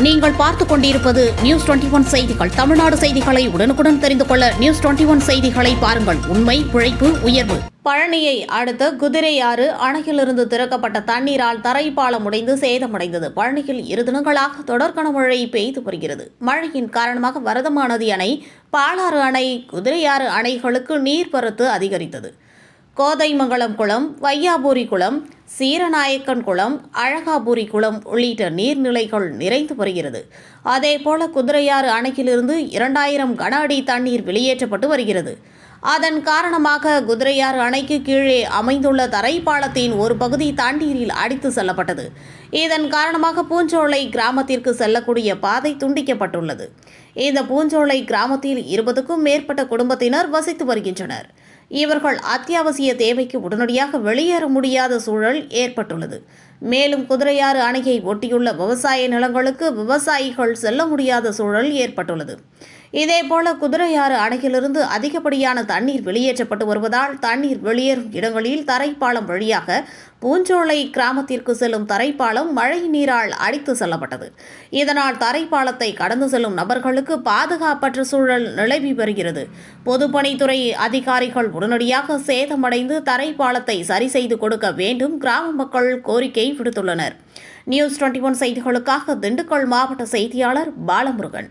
நீங்கள் பார்த்துக் கொண்டிருப்பது நியூஸ் டுவெண்டி ஒன் செய்திகள். தமிழ்நாடு செய்திகளை உடனுக்குடன் தெரிந்து கொள்ள நியூஸ் டுவெண்டி ஒன் செய்திகளை பாருங்கள். உண்மை உழைப்பு உயர்வு. பழனியை அடுத்த குதிரையாறு அணையிலிருந்து திறக்கப்பட்ட தண்ணீரால் தரைப்பாலம் உடைந்து சேதமடைந்தது. பழனியில் இரு தினங்களாக தொடர் கனமழை பெய்து வருகிறது. மழையின் காரணமாக வரதமானது அணை பாலாறு அணை குதிரையாறு அணைகளுக்கு நீர்வரத்து அதிகரித்தது. கோதைமங்கலம் குளம் வையாபூரி குளம் சீரநாயக்கன் குளம் அழகாபுரி குளம் உள்ளிட்ட நீர்நிலைகள் நிறைந்து வருகிறது. அதேபோல குதிரையாறு அணையிலிருந்து இரண்டாயிரம் கன அடி தண்ணீர் வெளியேற்றப்பட்டு வருகிறது. அதன் காரணமாக குதிரையாறு அணைக்கு கீழே அமைந்துள்ள தரைப்பாலத்தின் ஒரு பகுதி தண்ணீரில் அடித்து செல்லப்பட்டது. இதன் காரணமாக பூஞ்சோலை கிராமத்திற்கு செல்லக்கூடிய பாதை துண்டிக்கப்பட்டுள்ளது. இந்த பூஞ்சோலை கிராமத்தில் இருபதுக்கும் மேற்பட்ட குடும்பத்தினர் வசித்து வருகின்றனர். இவர்கள் அத்தியாவசிய தேவைக்கு உடனடியாக வெளியேற முடியாத சூழல் ஏற்பட்டுள்ளது. மேலும் குதிரையாறு அணையை ஒட்டியுள்ள விவசாய நிலங்களுக்கு விவசாயிகள் செல்ல முடியாத சூழல் ஏற்பட்டுள்ளது. இதேபோல குதிரையாறு அணையிலிருந்து அதிகப்படியான தண்ணீர் வெளியேற்றப்பட்டு வருவதால் தண்ணீர் வெளியேறும் இடங்களில் தரைப்பாலம் வழியாக பூஞ்சோலை கிராமத்திற்கு செல்லும் தரைப்பாலம் மழை நீரால் அடித்து செல்லப்பட்டது. இதனால் தரைப்பாலத்தை கடந்து செல்லும் நபர்களுக்கு பாதுகாப்பற்ற சூழல் நிலவி வருகிறது. பொதுப்பணித்துறை அதிகாரிகள் உடனடியாக சேதமடைந்து தரைப்பாலத்தை சரி செய்து கொடுக்க வேண்டும். கிராம மக்கள் கோரிக்கை விடுத்துள்ளனர். நியூஸ் டுவெண்ட்டி ஒன் செய்திகளுக்காக திண்டுக்கல் மாவட்ட செய்தியாளர் பாலமுருகன்.